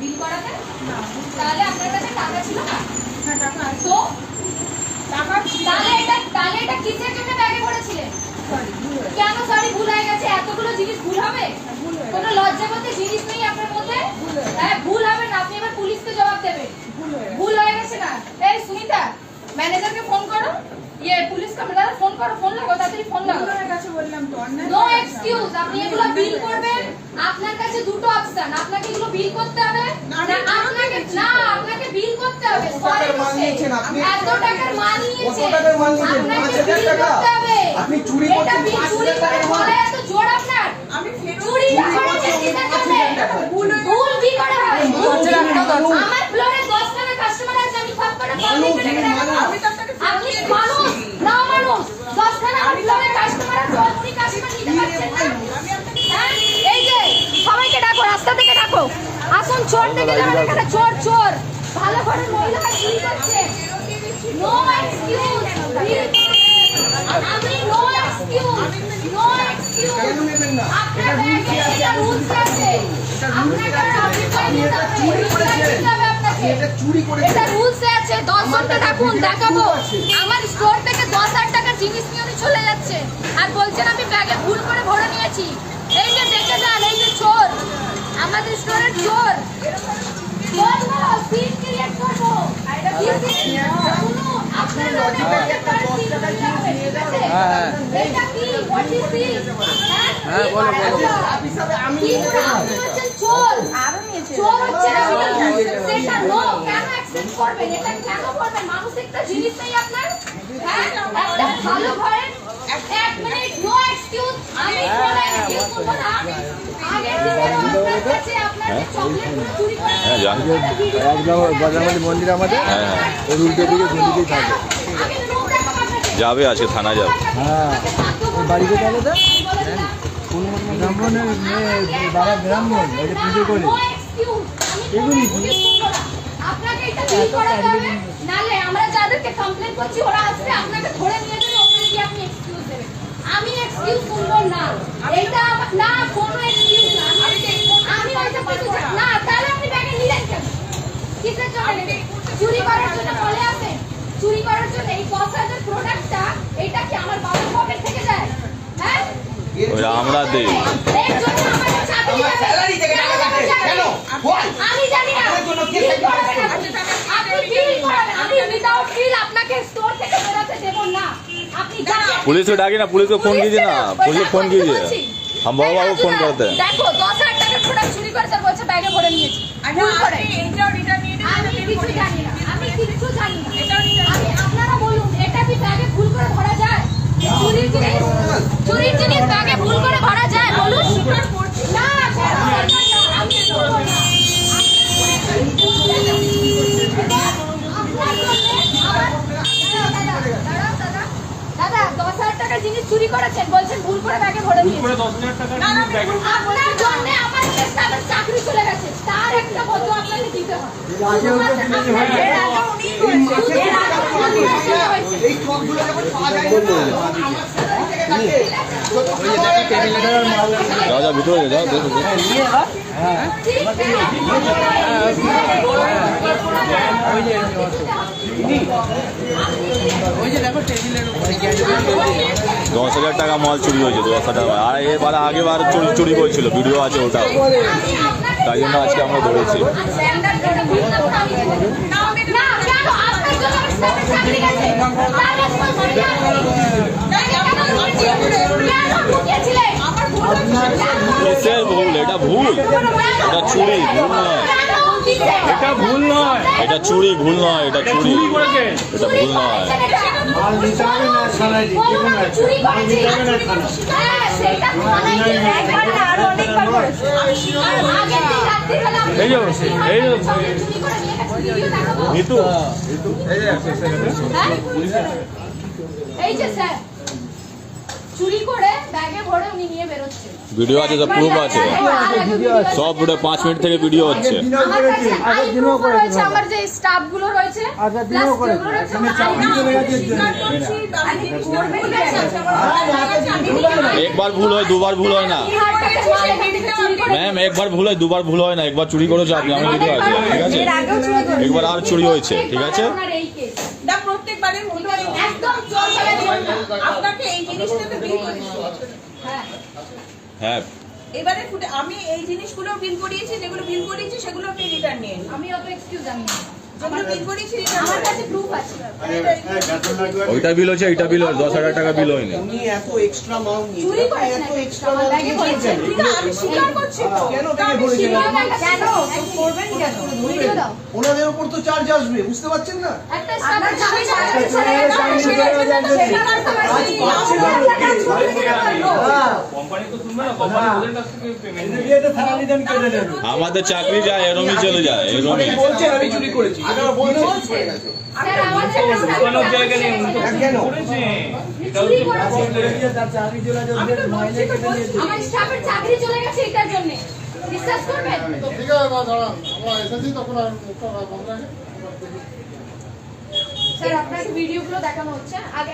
বিল করাতে? তাহলে আপনার কাছে টাকা ছিল না? হ্যাঁ টাকা তো? টাকা তাহলে এটা তাহলে এটা কিসের জন্য ব্যাগে ভরেছিলেন? ভুল কেন? সরি ভুল হয়ে গেছে। এতগুলো জিনিস ভুল হবে? কোনো লজ্জা বলতে জিনিস নেই আপনার মধ্যে? ভুল হয়ে গেছে। ভুল হবে না। আপনি এবার পুলিশকে জবাব দেবেন। ভুল হয়ে গেছে। না। এই সুনিতা ম্যানেজারকে ফোন করো। ইয়ে পুলিশ কমিশনার ফোন করো। ফোন লাগো তাড়াতাড়ি ফোন লাগো ভুল বললাম তো নো এক্সকিউজ আপনি এগুলো বিল করবেন? আপনার কাছে দুটো অপশন আপনাকে এগুলো বিল করতে হবে না, আপনাকে না আপনাকে বিল করতে হবে টাকার মাল নিয়েছেন আপনি? এত টাকার মাল নিয়েছে কত টাকার মাল নিয়েছেন? আপনাকে পাঁচ হাজার বিল টাকা? আপনি চুরি করছেন বিল চুরি করে। বলে এত জোর আপনার আমি চুরি জন্য হাজার টাকা। ভুল ভুল কি করে হয় করে হয়? আমার ফ্লোরে 10 খানা কাস্টমার আছে আমি সব কটা কল আপনাকে আপনি মানুষ না মানুষ 10 খানা আমার ফ্লোরে কাস্টমার আছে আপনি কাস্টমার নিতে পারছেন না আমি আপনাকে হ্যাঁ? এই যে সবাইকে ডাকো রাস্তা থেকে ডাকো। আসুন চোর দেখে যাবেন এখানে চোর চোর। ভালো করে মহিলারা চুরি করছে নো এক্সকিউজ আমি নো এক্সকিউজ নো এক্সকিউজ কেন নেবেন না? আপনার ব্যাগে আছে, এটা রুলস এটা চুরি। এটা রুলস ঘণ্টা থাকুন দেখাবো। আমার স্টোর থেকে দশ হাজার টাকার জিনিস নিয়ে চলে যাচ্ছে। আর বলছেন আমি ব্যাগে ভুল করে ভরে নিয়েছি। এই যে দেখে যান এই যে চোর। আমাদের স্টোরের চোর। সিন ক্রিয়েট করব? হ্যাঁ, আমি চোর? চোর হচ্ছে না আরও নিয়েছে। সেটা নো কেন অ্যাকসেপ্ট করবেন? এটা কেন করবেন? মানুষ একটা জিনিস নেই আপনার হ্যাঁ একটা ভালো ঘরে এক মিনিট নো এক্সকিউজ আমি কোনো এক্সকিউজ করব না আমি আগের দিনের আপনার কাছে আপনার যে চকলেটগুলো চুরি করে হ্যাঁ। মন্দির আমাদের হ্যাঁ। ওর উল্টো দিকে থাকে। যাবে আজকে, থানা যাবে হ্যাঁ ওই বাড়ি কোথায় আলাদা বলে দিলাম। ব্রাহ্মণের মেয়ে বাবা ব্রাহ্মণ ওই পুজো করে No excuse. আমি এগুলি কি? excuse করব না। আপনাকে ধরে নিয়ে যাবে আমি এক্সকিউজ শুনব না। এটা না কোনো এক্সকিউজ না। আমি আমি ওইটা কিছু না তাহলে আপনি ব্যাগে নিলেন কেন? কিসের জন্য? চুরি করার জন্য বলে আসেন চুরি করার জন্য এই হাজার প্রোডাক্টটা এটা কি আমার বাবার পকেট থেকে যায়? হ্যাঁ? ওই আমরা দেই। আমার দেবে। থেকে টাকা কাটে। কেন? আমি জানি না। আপনার জন্য কে বিল চাকরি আপনি। বিল করাবেন। আমি উইদাউট বিল আপনাকে স্টোর থেকে বেরোতে দেব না। पुलिस को डाकी ना पुलिस को फोन कीजिए ना पुलिस को फोन कीजिए हम बाबा बाबू फोन करते हैं দেখো দশ হাজার টাকার প্রোডাক্ট চুরি করে তার বলছে ব্যাগে ভরে নিয়েছি আচ্ছা ভুল করে আপনি এইটাও রিটার্ন নিয়ে নিন আমি আমি কিছু জানি না আমি কিছু জানি না এটাও নিতে চুরি করেছেন বলছেন ভুল করে ব্যাগে ভরে নিয়েছেন আপনার জন্য আমার আমার চাকরি চলে গেছে। তার একটা বদল আপনাকে দিতে হবে। এই যখন পাওয়া যায়? যাও হ্যাঁ, যাও ভিতরে যাও দেখো দেখো। হ্যাঁ। টেবিলের উপরে। দশ হাজার টাকা মাল চুরি হয়েছে দশ হাজার টাকা আর এবার আগেবার চুরি চুরি করেছিল ভিডিও আছে ওটাও। তাই জন্য আজকে আমরা ধরেছি। ভুল এটা ভুল। এটা চুরি ভুল নয়। এটা ভুল নয়। এটা চুরি ভুল নয় এটা চুরি। চুরি এটা ভুল নয়। হ্যাঁ, এই এই। নিতু হ্যাঁ? এই যে স্যার। চুরি করে ব্যাগে ভরে উনি নিয়ে বেরোচ্ছে ভিডিও আছে সব প্রুফ আছে। সব পুরো পাঁচ মিনিট থেকে ভিডিও হচ্ছে। আমার কাছে আগের দিনও করেছে। আমার যে স্টাফগুলো রয়েছে আগের দিনও করেছে। চাকরি চলে গেছে। আমি? একবার ভুল হয় দুবার ভুল হয় না। ম্যাম একবার ভুল হয় দুবার ভুল হয় না। একবার চুরি করেছ আপনি আমার ভিডিও আছে। ঠিক আছে? একবার আর চুরি হয়েছে ঠিক আছে? আপনার এই কেস না, প্রত্যেকবারের মতো এই একদম চোর করে দিবেন না। আপনাকে এই জিনিসটাতে বিল করেছি হ্যাঁ হ্যাঁ এবারে আমি এই জিনিসগুলো বিল করিয়েছি যেগুলো বিল করিয়েছি সেগুলো আপনি রিটার্ন নিয়ে নিন। আমি অত এক্সকিউজ জানি না আছে। ওইটা বিল হচ্ছে এইটা বিল দশ হাজার টাকা বিল হয়নি। ওনাদের উপর তো চার্জ আসবে বুঝতে পারছেন না? একটা আমাদের চাকরি যায় এরমই চলে যায় এরমই আমি চুরি করেছি। চাকরি চলে গেছে এটার জন্য। বিশ্বাস করবেন? ঠিক আছে দাঁড়ান আমরা এসেছি তখন আর মুখটা বন্ধ রাখে স্যার ভিডিওগুলো দেখানো হচ্ছে? আগে